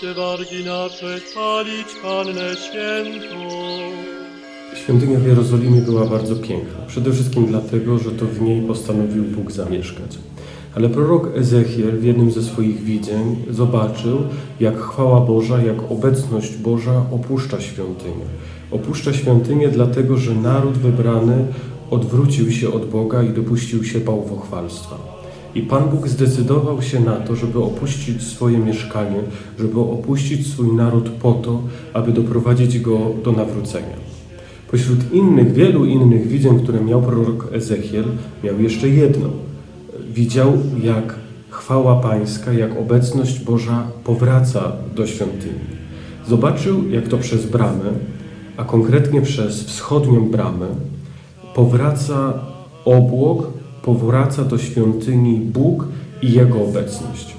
Cię wargi nasze, chwalić Pannę Świętą. Świątynia w Jerozolimie była bardzo piękna. Przede wszystkim dlatego, że to w niej postanowił Bóg zamieszkać. Ale prorok Ezechiel w jednym ze swoich widzeń zobaczył, jak chwała Boża, jak obecność Boża opuszcza świątynię. Opuszcza świątynię dlatego, że naród wybrany odwrócił się od Boga i dopuścił się bałwochwalstwa. I Pan Bóg zdecydował się na to, żeby opuścić swoje mieszkanie, żeby opuścić swój naród po to, aby doprowadzić go do nawrócenia. Pośród innych, wielu innych widzeń, które miał prorok Ezechiel, miał jeszcze jedno. Widział, jak chwała Pańska, jak obecność Boża powraca do świątyni. Zobaczył, jak to przez bramę, a konkretnie przez wschodnią bramę, powraca obłok, powraca do świątyni Bóg i Jego obecność.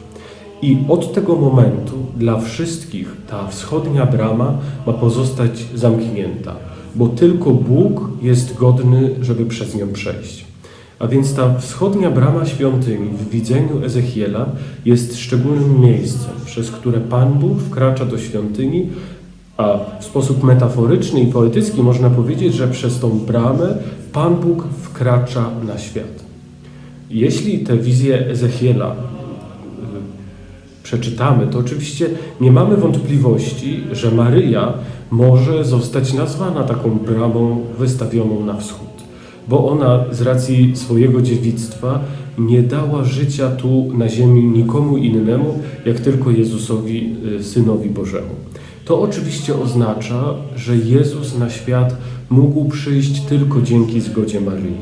I od tego momentu dla wszystkich ta wschodnia brama ma pozostać zamknięta, bo tylko Bóg jest godny, żeby przez nią przejść. A więc ta wschodnia brama świątyni w widzeniu Ezechiela jest szczególnym miejscem, przez które Pan Bóg wkracza do świątyni, a w sposób metaforyczny i poetycki można powiedzieć, że przez tą bramę Pan Bóg wkracza na świat. Jeśli tę wizję Ezechiela y, przeczytamy, to oczywiście nie mamy wątpliwości, że Maryja może zostać nazwana taką bramą wystawioną na wschód, bo ona z racji swojego dziewictwa nie dała życia tu na ziemi nikomu innemu, jak tylko Jezusowi, y, Synowi Bożemu. To oczywiście oznacza, że Jezus na świat mógł przyjść tylko dzięki zgodzie Maryi.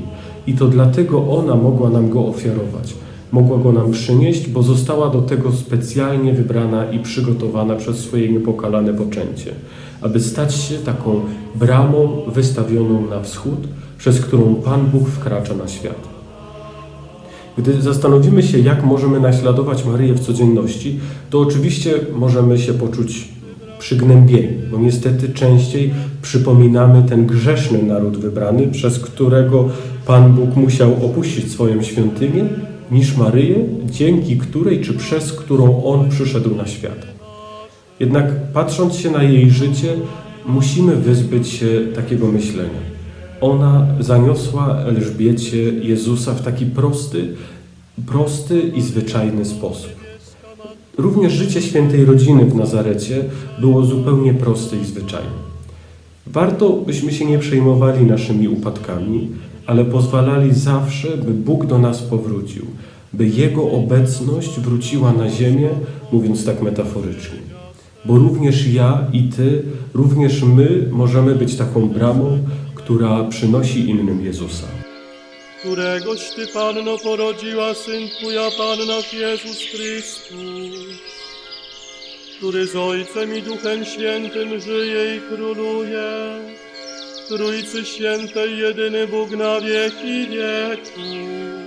I to dlatego ona mogła nam go ofiarować. Mogła go nam przynieść, bo została do tego specjalnie wybrana i przygotowana przez swoje niepokalane poczęcie, aby stać się taką bramą wystawioną na wschód, przez którą Pan Bóg wkracza na świat. Gdy zastanowimy się, jak możemy naśladować Maryję w codzienności, to oczywiście możemy się poczuć przygnębieni, bo niestety częściej przypominamy ten grzeszny naród wybrany, przez którego Pan Bóg musiał opuścić swoją świątynię, niż Maryję, dzięki której czy przez którą On przyszedł na świat. Jednak patrząc się na jej życie, musimy wyzbyć się takiego myślenia. Ona zaniosła Elżbiecie Jezusa w taki prosty, prosty i zwyczajny sposób. Również życie świętej rodziny w Nazarecie było zupełnie proste i zwyczajne. Warto, byśmy się nie przejmowali naszymi upadkami, ale pozwalali zawsze, by Bóg do nas powrócił, by Jego obecność wróciła na ziemię, mówiąc tak metaforycznie. Bo również ja i Ty, również my możemy być taką bramą, która przynosi innym Jezusa. Któregoś Ty, Panno, porodziła Syn Twoja, Panna Jezus Chrystus, który z Ojcem i Duchem Świętym żyje i króluje, Trójcy Świętej, jedyny Bóg na wieki wieków.